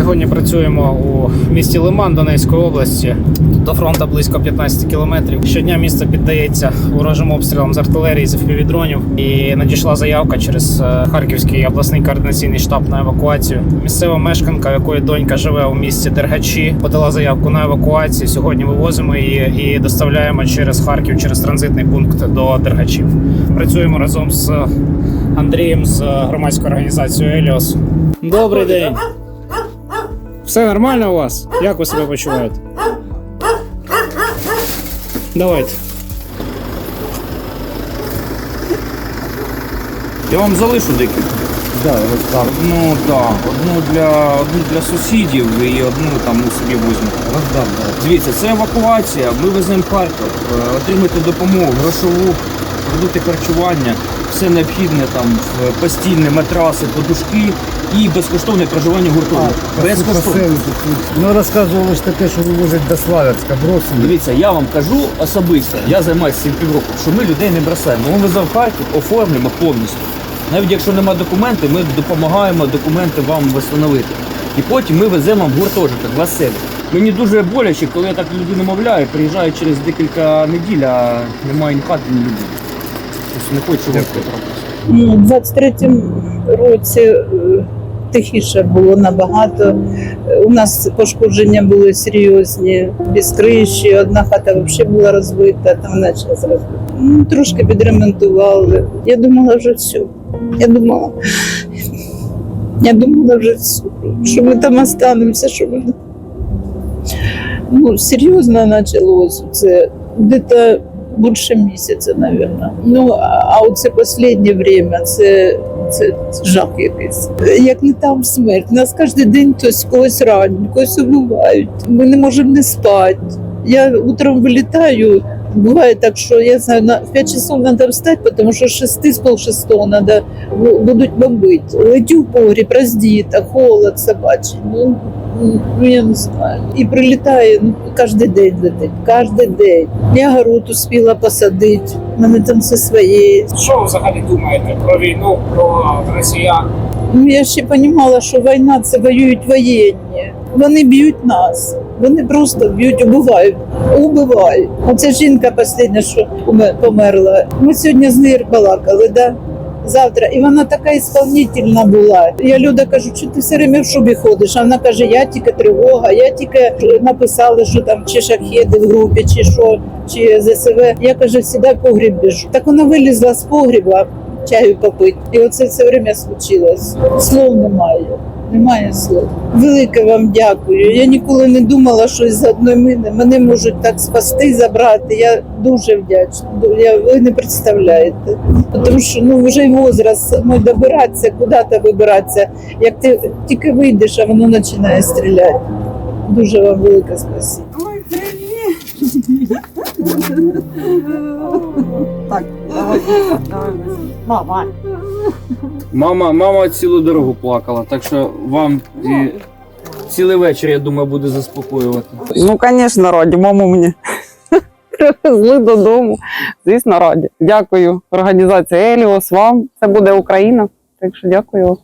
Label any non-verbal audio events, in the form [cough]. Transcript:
Сьогодні працюємо у місті Лиман Донецької області. Тут до фронту близько 15 кілометрів. Щодня місто піддається ворожим обстрілам з артилерії, з FPV-дронів. І надійшла заявка через е, Харківський обласний координаційний штаб на евакуацію. Місцева мешканка, якої донька живе у місті Дергачі, подала заявку на евакуацію. Сьогодні вивозимо її і доставляємо через Харків, через транзитний пункт до Дергачів. Працюємо разом з Андрієм з громадською організацією Еліос. Добрий день. Все нормально у вас? Як ви себе почуваєте? Давайте. Я вам залишу декілька. Да, роздам. Одну, да, одну для одну для сусідів і одну там у собі візьму. Роздам, да. Дивіться, це евакуація. Ми веземо Харків, е, отримайте допомогу, грошову, продукти харчування, все необхідне там, постільне, матраси, подушки і безкоштовне проживання в гуртожитку. Безкоштовно. Ну розказували ж таке, що вивозять до Славянська, бросили. Дивіться, я вам кажу особисто, я займаюся цим півроку, що ми людей не бросаємо. Ми веземо в Харків, оформлюємо повністю. Навіть якщо немає документів, ми допомагаємо документи вам встановити. І потім ми веземо в гуртожиток, в оселю. Мені дуже боляче, коли я так людину мовляю, приїжджаю через декілька неділь, а немає ні хати, ні людей. Не хочу вам це трапитися. Ну, У 23-му році е, тихіше було набагато. Е, У нас пошкодження були серйозні, без криші. Одна хата взагалі була розбита, там вона зараз розбита. Ну, трошки підремонтували. Я думала вже все. Я думала, я думала вже все, що ми там останемося, що ми. Ну, серйозно почалось. Це десь більше місяця, мабуть. Ну, а оце останнє время, це, це жах якийсь. Як не там смерть. Нас кожен день хтось когось ранять, когось убивають. Ми не можемо не спати. Я утром вилітаю. Буває так, що я знаю, на в 5 часов треба встати, тому що 6 з пол шестого треба будуть бомбити. Летю в погріб, роздіта, холод собачий. Ну, ну, я не знаю. І прилітає ну, кожен день летить, кожен день. Я город успіла посадити, в мене там все своє. Що ви взагалі думаєте про війну, про росіян? Ну я ще розуміла, що війна це воюють воєнні. Вони б'ють нас. Вони просто б'ють, убивають, убивають. Оця жінка остання, що померла. Ми сьогодні з нею балакали, да? Завтра, і вона така ісполнительна була. Я Люда кажу, що ти все время в шубі ходиш. А вона каже, я тільки тривога, я тільки написали, що там чи шахеди в групі, чи що, чи ЗСВ. Я каже, сідай погріб біжу. Так вона вилізла з погріба, чаю попити. І оце все время случилось. Слов немає. Немає слов. Велике вам дякую. Я ніколи не думала, що із одної мини мене можуть так спасти, забрати. Я дуже вдячна. Я, ви не представляєте. Тому що ну вже й возраст ну, добиратися, куди-то вибиратися. Як ти тільки вийдеш, а воно починає стріляти. Дуже вам велике спасибо. Так, давай, давай. Мама. Мама, цілу дорогу плакала, так що вам і цілий вечір, я думаю, буде заспокоювати. Ну, звісно, раді, маму мені [laughs] привезли додому. Звісно, раді. Дякую організації Еліос, вам. Це буде Україна. Так що дякую.